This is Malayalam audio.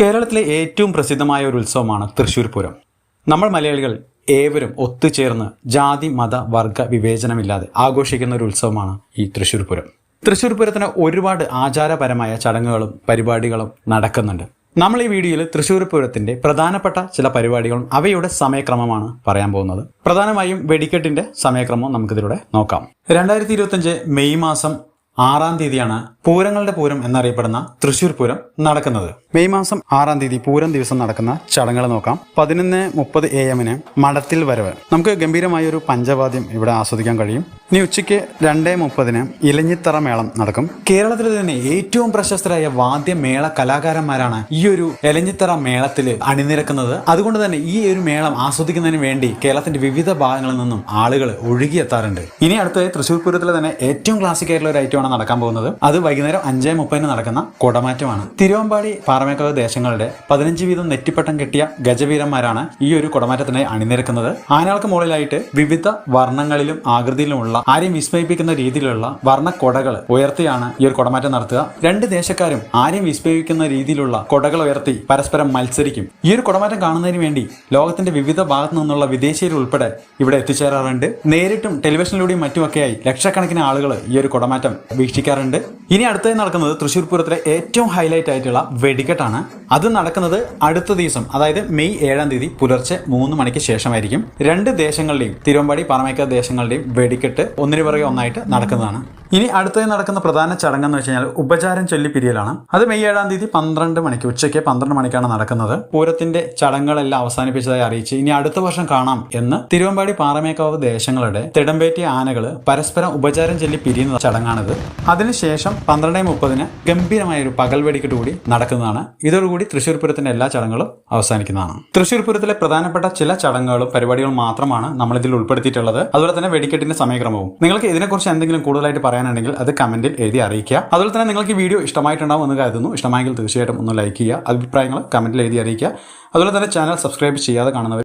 കേരളത്തിലെ ഏറ്റവും പ്രസിദ്ധമായ ഒരു ഉത്സവമാണ് തൃശ്ശൂർ പൂരം. നമ്മൾ മലയാളികൾ ഏവരും ഒത്തുചേർന്ന് ജാതി മത വർഗ വിവേചനമില്ലാതെ ആഘോഷിക്കുന്ന ഒരു ഉത്സവമാണ് ഈ തൃശ്ശൂർ പൂരം. തൃശ്ശൂർ പൂരത്തിന് ഒരുപാട് ആചാരപരമായ ചടങ്ങുകളും പരിപാടികളും നടക്കുന്നുണ്ട്. നമ്മൾ ഈ വീഡിയോയിൽ തൃശ്ശൂർ പൂരത്തിന്റെ പ്രധാനപ്പെട്ട ചില പരിപാടികളും അവയുടെ സമയക്രമമാണ് പറയാൻ പോകുന്നത്. പ്രധാനമായും വെടിക്കെട്ടിന്റെ സമയക്രമം നമുക്കിതിലൂടെ നോക്കാം. രണ്ടായിരത്തി മെയ് മാസം ആറാം തീയതിയാണ് പൂരങ്ങളുടെ പൂരം എന്നറിയപ്പെടുന്ന തൃശൂർ പൂരം നടക്കുന്നത്. മെയ് മാസം ആറാം തീയതി പൂരം ദിവസം നടക്കുന്ന ചടങ്ങുകൾ നോക്കാം. പതിനൊന്ന് മുപ്പത് എ എമ്മിന് മഠത്തിൽ വരവ്. നമുക്ക് ഗംഭീരമായ ഒരു പഞ്ചവാദ്യം ഇവിടെ ആസ്വദിക്കാൻ കഴിയും. ഇനി ഉച്ചയ്ക്ക് രണ്ടേ മുപ്പതിന് ഇലഞ്ഞിത്തറ മേളം നടക്കും. കേരളത്തിലെ തന്നെ ഏറ്റവും പ്രശസ്തരായ വാദ്യമേള കലാകാരന്മാരാണ് ഈ ഒരു ഇലഞ്ഞിത്തറ മേളത്തിൽ അണിനിരക്കുന്നത്. അതുകൊണ്ട് തന്നെ ഈ ഒരു മേളം ആസ്വദിക്കുന്നതിന് വേണ്ടി കേരളത്തിന്റെ വിവിധ ഭാഗങ്ങളിൽ നിന്നും ആളുകൾ ഒഴുകിയെത്താറുണ്ട്. ഇനി അടുത്തത് തൃശ്ശൂർ പൂരത്തിലെ തന്നെ ഏറ്റവും ക്ലാസിക് ആയിട്ടുള്ള ഒരു ഐറ്റമാണ് നടക്കാൻ പോകുന്നത്. അത് വൈകുന്നേരം അഞ്ചേ മുപ്പതിന് നടക്കുന്ന കുടമാറ്റമാണ്. തിരുവമ്പാടി പാറമേക്കാവ് ദേശങ്ങളുടെ പതിനഞ്ച് വീതം നെറ്റിപ്പട്ടം കെട്ടിയ ഗജവീരന്മാരാണ് ഈ ഒരു കുടമാറ്റത്തിനെ അണിനിരക്കുന്നത്. ആനകൾക്ക് മുകളിലായിട്ട് വിവിധ വർണങ്ങളിലും ആകൃതിയിലുമുള്ള ആരെയും വിസ്മയിപ്പിക്കുന്ന രീതിയിലുള്ള വർണ കൊടകൾ ഉയർത്തിയാണ് ഈ ഒരു കുടമാറ്റം നടത്തുക. രണ്ട് ദേശക്കാരും ആരെയും വിസ്മയിപ്പിക്കുന്ന രീതിയിലുള്ള കൊടകൾ ഉയർത്തി പരസ്പരം മത്സരിക്കും. ഈ ഒരു കുടമാറ്റം കാണുന്നതിന് വേണ്ടി ലോകത്തിന്റെ വിവിധ ഭാഗത്തു നിന്നുള്ള വിദേശീയർ ഉൾപ്പെടെ ഇവിടെ എത്തിച്ചേരാറുണ്ട്. നേരിട്ടും ടെലിവിഷനിലൂടെയും മറ്റുമൊക്കെയായി ലക്ഷക്കണക്കിന് ആളുകൾ ഈ ഒരു കുടമാറ്റം വീക്ഷിക്കാറുണ്ട്. ഇനി അടുത്തത് നടക്കുന്നത് തൃശ്ശൂർ പൂരത്തിലെ ഏറ്റവും ഹൈലൈറ്റ് ആയിട്ടുള്ള വെടിക്കെട്ടാണ്. അത് നടക്കുന്നത് അടുത്ത ദിവസം അതായത് മെയ് ഏഴാം തീയതി പുലർച്ചെ മൂന്ന് മണിക്ക് ശേഷമായിരിക്കും. രണ്ട് ദേശങ്ങളുടെയും തിരുവമ്പാടി പാറമേക്ക ദേശങ്ങളുടെയും വെടിക്കെട്ട് ഒന്നിനു പുറകെ ഒന്നായിട്ട് നടക്കുന്നതാണ്. ഇനി അടുത്തത് നടക്കുന്ന പ്രധാന ചടങ്ങെന്ന് വെച്ച് കഴിഞ്ഞാൽ ഉപചാരം ചൊല്ലി പിരിയലാണ്. അത് മെയ് ഏഴാം തീയതി പന്ത്രണ്ട് മണിക്ക് ഉച്ചയ്ക്ക് പന്ത്രണ്ട് മണിക്കാണ് നടക്കുന്നത്. പൂരത്തിന്റെ ചടങ്ങുകളെല്ലാം അവസാനിപ്പിച്ചതായി അറിയിച്ച് ഇനി അടുത്ത വർഷം കാണാം എന്ന് തിരുവമ്പാടി പാറമേക്കാവ് ദേശങ്ങളുടെ തിടമ്പേറ്റി ആനകൾ പരസ്പരം ഉപചാരം ചൊല്ലി പിരിയുന്ന ചടങ്ങാണിത്. അതിനുശേഷം പന്ത്രണ്ട് മുപ്പതിന് ഗംഭീരമായ ഒരു പകൽ വെടിക്കെട്ട് കൂടി നടക്കുന്നതാണ്. ഇതോടുകൂടി തൃശ്ശൂർ പൂരത്തിന്റെ എല്ലാ ചടങ്ങുകളും അവസാനിക്കുന്നതാണ്. തൃശ്ശൂർ പൂരത്തിലെ പ്രധാനപ്പെട്ട ചില ചടങ്ങുകളും പരിപാടികളും മാത്രമാണ് നമ്മൾ ഇതിൽ ഉൾപ്പെടുത്തിയിട്ടുള്ളത്. അതുപോലെ തന്നെ വെടിക്കെട്ടിന്റെ സമയക്രമവും. നിങ്ങൾക്ക് ഇതിനെക്കുറിച്ച് എന്തെങ്കിലും കൂടുതലായിട്ട് പറയാനുണ്ടെങ്കിൽ അത് കമന്റിൽ എഴുതി അറിയിക്കുക. അതുപോലെ തന്നെ നിങ്ങൾക്ക് ഈ വീഡിയോ ഇഷ്ടമായിട്ടുണ്ടാവും എന്ന് കരുതുന്നു. ഇഷ്ടമായെങ്കിൽ തീർച്ചയായിട്ടും ഒന്ന് ലൈക്ക് ചെയ്യുക. അഭിപ്രായങ്ങൾ കമന്റിൽ എഴുതി അറിയിക്കുക. അതുപോലെ തന്നെ ചാനൽ സബ്സ്ക്രൈബ് ചെയ്യാതെ കാണുന്നവർ